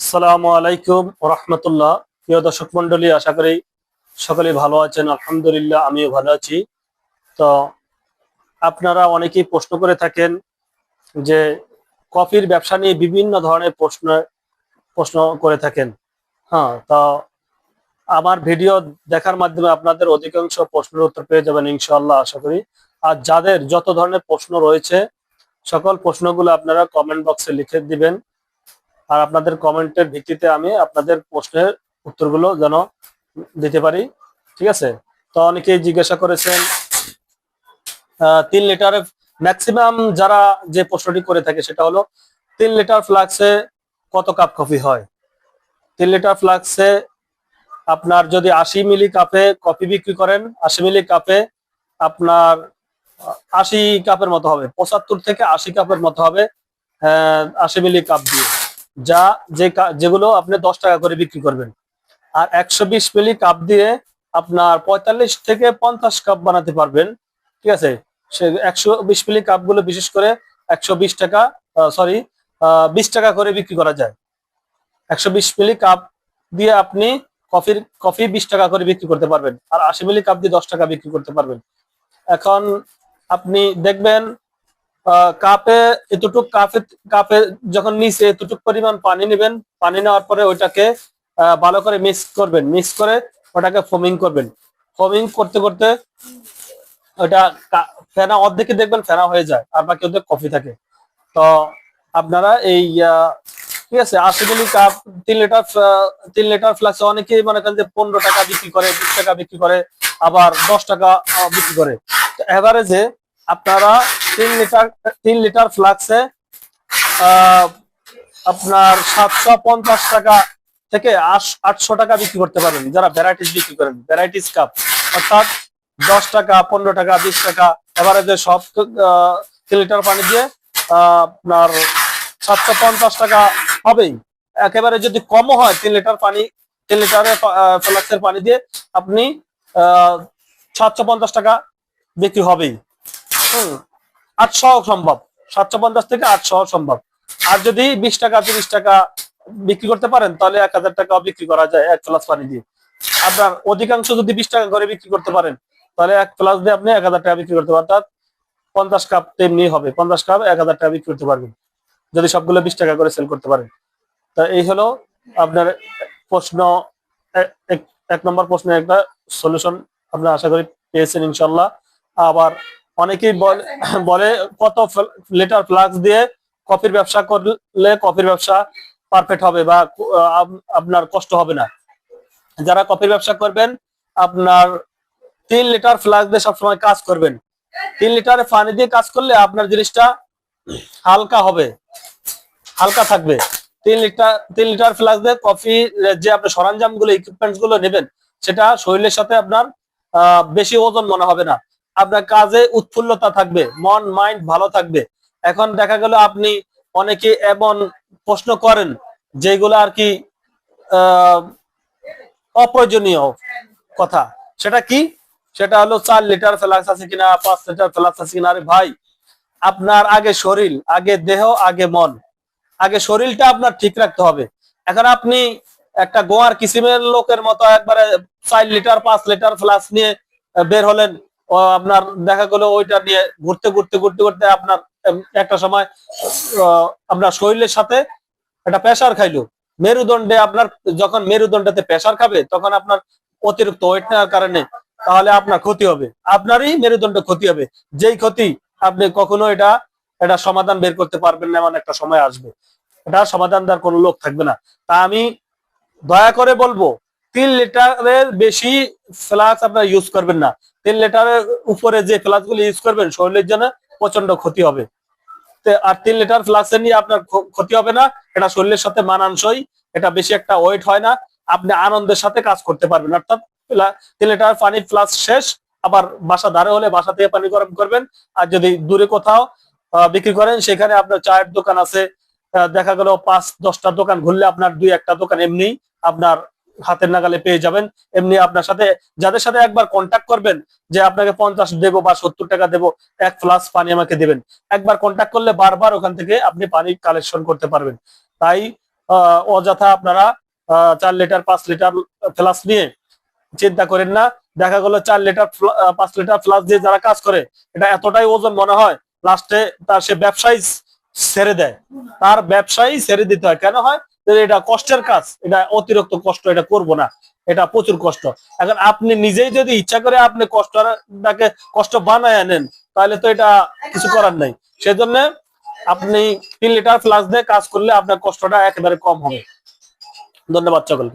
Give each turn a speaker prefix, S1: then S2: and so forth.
S1: আসসালামু আলাইকুম রহমতুল্লাহ প্রিয় দর্শক মন্ডলী আশা করি সকলেই ভালো আছেন, আলহামদুলিল্লাহ, আমিও ভালো আছি। তো আপনারা অনেকেই প্রশ্ন করে থাকেন যে কফির ব্যবসা নিয়ে বিভিন্ন ধরনের প্রশ্ন প্রশ্ন করে থাকেন। হ্যাঁ তো আমার ভিডিও দেখার মাধ্যমে আপনাদের অধিকাংশ প্রশ্নের উত্তর পেয়ে যাবেন ইনশাল্লাহ আশা করি। আর যাদের যত ধরনের প্রশ্ন রয়েছে, সকল প্রশ্নগুলো আপনারা কমেন্ট বক্সে লিখে দিবেন। আর আপনাদের কমেন্টের ভিত্তিতে আমি আপনাদের প্রশ্নের উত্তরগুলো যেন দিতে পারি। ঠিক আছে? তো অনেকেই জিজ্ঞাসা করেছেন তিন লিটারে ম্যাক্সিমাম যারা যে প্রশ্নটি করে থাকে সেটা হলো, তিন লিটার ফ্লাক্সে কত কাপ কফি হয়? তিন লিটার ফ্লাক্সে আপনার যদি আশি মিলি কাপে কফি বিক্রি করেন, আশি মিলি কাপে আপনার আশি কাপের মতো হবে, পঁচাত্তর থেকে আশি কাপের মতো হবে আশি মিলি কাপ দিয়ে। যা যে যেগুলো আপনি দশ টাকা করে বিক্রি করবেন। আর একশো বিশ মিলি কাপ দিয়ে আপনার পঁয়তাল্লিশ থেকে পঞ্চাশ কাপ বানাতে পারবেন। ঠিক আছে? সে একশো বিশ মিলি কাপগুলো বিশেষ করে একশো বিশ টাকা সরি বিশ টাকা করে বিক্রি করা যায়। একশো বিশ মিলি কাপ দিয়ে আপনি কফির, কফি বিশ টাকা করে বিক্রি করতে পারবেন। আর আশি মিলি কাপ দিয়ে দশ টাকা বিক্রি করতে পারবেন। এখন আপনি দেখবেন কাপে এতটুক কাপে কাপে যখন নিচে এতটুক পরিমাণ পানি নেবেন, পানি নেওয়ার পরে ওইটাকে ভালো করে মিক্স করবেন। মিক্স করে ওটাকে ফোমিং করবেন। ফোমিং করতে করতে ওটা ফেনা অর্ধেকে দেখবেন ফেনা হয়ে যায়, আর বাকি ওদের কফি থাকে। তো আপনারা এই ঠিক আছে, আশি মিলি কাপ, তিন লিটার তিন লিটার ফ্লাক্স অনেকেই মনে করেন যে পনেরো টাকা বিক্রি করে, বিশ টাকা বিক্রি করে, আবার দশ টাকা বিক্রি করে। এভারেজে আপনারা তিন লিটার তিন লিটার ফ্লাক্সে আপনার সাতশো পঞ্চাশ টাকা থেকে আটশো টাকা বিক্রি করতে পারেন যারা ভ্যারাইটিস বিক্রি করেন ভ্যারাইটিস কাপ অর্থাৎ দশ টাকা, পনেরো টাকা, বিশ টাকা এভারেজে সব তিন লিটার পানি দিয়ে আপনার সাতশো পঞ্চাশ টাকা হবেই। একেবারে যদি কমও হয়, তিন লিটার পানি, তিন লিটারের ফ্লাক্সের পানি দিয়ে আপনি সাতশো পঞ্চাশ টাকা বিক্রি হবেই। আটশো সম্ভব। সাতশো পঞ্চাশ থেকে আটশো সম্ভব। আর যদি বিশ টাকা, তিরিশ টাকা বিক্রি করতে পারেন, তাহলে এক হাজার টাকা বিক্রি করা যায় এক গ্লাস পানি দিয়ে। আপনার অধিকাংশ যদি বিশ টাকা করে বিক্রি করতে পারেন, তাহলে এক গ্লাস দিয়ে আপনি এক হাজার টাকা বিক্রি করতে পারেন। পঞ্চাশ কাপ তেমনি হবে। পঞ্চাশ কাপ এক হাজার টাকা বিক্রি করতে পারবেন, যদি সবগুলো বিশ টাকা করে সেল করতে পারেন। তা এই হলো আপনার প্রশ্ন এক নম্বর প্রশ্নের একটা সলিউশন আপনার আশা করি পেয়েছেন ইনশাল্লাহ। আবার অনেকেই বলে বলে কত লিটার ফ্লাক্স দিয়ে কফির ব্যবসা করলে কফির ব্যবসা পারফেক্ট হবে বা আপনার কষ্ট হবে না। যারা কফির ব্যবসা করবেন আপনার তিন লিটার ফ্লাক্স দিয়ে সবসময় কাজ করবেন। তিন লিটারে পানি দিয়ে কাজ করলে আপনার জিনিসটা হালকা হবে। হালকা থাকবে। তিন লিটার তিন লিটার ফ্লাক্স দিয়ে কফি যে আপনি সরঞ্জামগুলো ইকুইপমেন্টসগুলো নেবেন সেটা শরীরের সাথে আপনার আহ, বেশি ওজন মনে হবে না। আপনার কাজে উৎফুল্লতা থাকবে, মন মাইন্ড ভালো থাকবে। এখন দেখা গেল আপনি অনেকে এমন প্রশ্ন করেন, যেগুলো আর কি অপ্রয়োজনীয় কথা। সেটা কি? সেটা হলো চার লিটার ফ্লাক্স আছে কিনা, পাঁচ লিটার ফ্লাক্স আছে কিনা। আরে ভাই, আপনার আগে শরীর, আগে দেহ, আগে মন। আগে শরীরটা আপনার ঠিক রাখতে হবে। এখন আপনি একটা গোয়ার কিসিমের লোকের মতো একবারে চার লিটার, পাঁচ লিটার ফ্লাক্স নিয়ে বের হলেন আপনার দেখা গেলো ওইটা নিয়ে ঘুরতে ঘুরতে ঘুরতে ঘুরতে আপনার একটা সময় আপনার শরীরের সাথে একটা প্রেশার খাইলো। মেরুদণ্ডে আপনার, যখন মেরুদণ্ডতে প্রেশার খাবে, তখন আপনার অতিরিক্ত ওয়েট নেওয়ার কারণে তাহলে আপনার ক্ষতি হবে। আপনারই মেরুদণ্ড ক্ষতি হবে। যেই ক্ষতি আপনি কখনো এটা এটা সমাধান বের করতে পারবেন না, এমন একটা সময় আসবে। এটা সমাধান দেওয়ার কোনো লোক থাকবে না। তা আমি দয়া করে বলব, তিন লিটারের বেশি ফ্লাক্স আপনারা ইউজ করবেন না। তিন লিটারের উপরে যে ফ্লাক্সগুলো ইউজ করবেন, শরীরের জন্য প্রচণ্ড ক্ষতি হবে। আর তিন লিটার ফ্লাক্স নিয়ে আপনার ক্ষতি হবে না, এটা শরীরের সাথে মানানসই, এটা বেশি একটা ওয়েট হয় না, আপনি আনন্দের সাথে কাজ করতে পারবেন। অর্থাৎ তিন লিটার পানি ফ্লাক্স শেষ, আবার বাসা ধারে হলে বাসা থেকে পানি গরম করবেন। আর যদি দূরে কোথাও বিক্রি করেন, সেখানে আপনার চায়ের দোকান আছে। দেখা গেল পাঁচ দশটা দোকান ঘুরলে আপনার দুই একটা দোকান এমনি আপনার হাতের নাগালে পেয়ে যাবেন। এমনি আপনার সাথে যাদের সাথে একবার কন্ট্যাক্ট করবেন, যে আপনাকে পঞ্চাশ দেবো বা সত্তর টাকা দেবো, এক ফ্লাস পানি আমাকে দেবেন। একবার কন্ট্যাক্ট করলে বারবার ওখান থেকে আপনি পানি কালেকশন করতে পারবেন। তাই অযথা আপনারা চার লিটার, পাঁচ লিটার ফ্লাস নিয়ে চিন্তা করেন না। দেখা গেলো চার লিটার পাঁচ লিটার ফ্লাস দিয়ে যারা কাজ করে, এটা এতটাই ওজন মনে হয় লাস্টে তার সে ব্যবসায়ী ছেড়ে দেয়। তার ব্যবসায়ী ছেড়ে দিতে হয়। কেন হয়? এটা কষ্টের কাজ, এটা অতিরিক্ত কষ্ট, এটা করব না, এটা প্রচুর কষ্ট। এখন আপনি নিজেই যদি ইচ্ছা করে আপনি কষ্টটাকে, কষ্ট বানায় নেন, তাহলে তো এটা কিছু করার নাই। সেজন্য আপনি তিন লিটার ফ্লাস দিয়ে কাজ করলে আপনার কষ্টটা একেবারে কম হবে। ধন্যবাদ সকলকে।